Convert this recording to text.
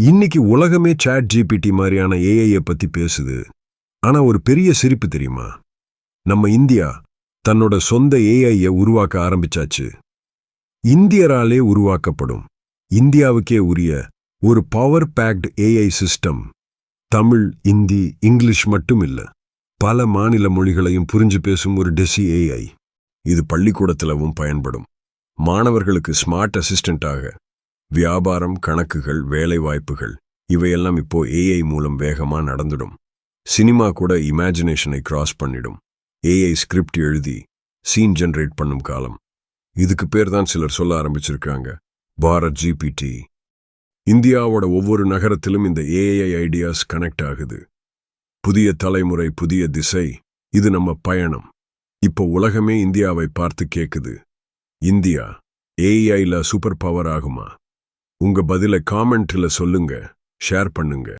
இன்னைக்கு உலகமே chat GPT மாதிரியான ஏஐயை பத்தி பேசுது. ஆனா ஒரு பெரிய சிரிப்பு தெரியுமா? நம்ம இந்தியா தன்னோட சொந்த ஏஐயை உருவாக்க ஆரம்பிச்சாச்சு. இந்தியராலே உருவாக்கப்படும். இந்தியாவுக்கே உரிய ஒரு power packed AI system Tamil Hindi English மட்டும் இல்ல. பல மாநில மொழிகளையும் புரிஞ்சு பேசும் ஒரு டெசி ஏஐ இது பள்ளிக்கூடத்திலவும் பயன்படும். மாணவர்களுக்கு ஸ்மார்ட் அசிஸ்டண்டாக வியாபாரம் கணக்குகள் வேலைவாய்ப்புகள் இவையெல்லாம் இப்போ ஏஐ மூலம் வேகமா நடந்துடும். சினிமா கூட இமேஜினேஷனை கிராஸ் பண்ணிடும். ஏஐ ஸ்கிரிப்ட் எழுதி சீன் ஜெனரேட் பண்ணும் காலம். இதுக்கு பேர் தான் சிலர் சொல்ல ஆரம்பிச்சிருக்காங்க பாரத் ஜிபிடி இந்தியாவோட ஒவ்வொரு நகரத்திலும் இந்த ஏஐ ஐடியாஸ் கனெக்ட் ஆகுது. புதிய தலைமுறை புதிய திசை இது நம்ம பயணம். இப்போ உலகமே இந்தியாவை பார்த்து கேக்குது. இந்தியா ஏஐல சூப்பர் பவர் ஆகுமா? உங்க பதிலை காமெண்ட்ல சொல்லுங்க ஷேர் பண்ணுங்க.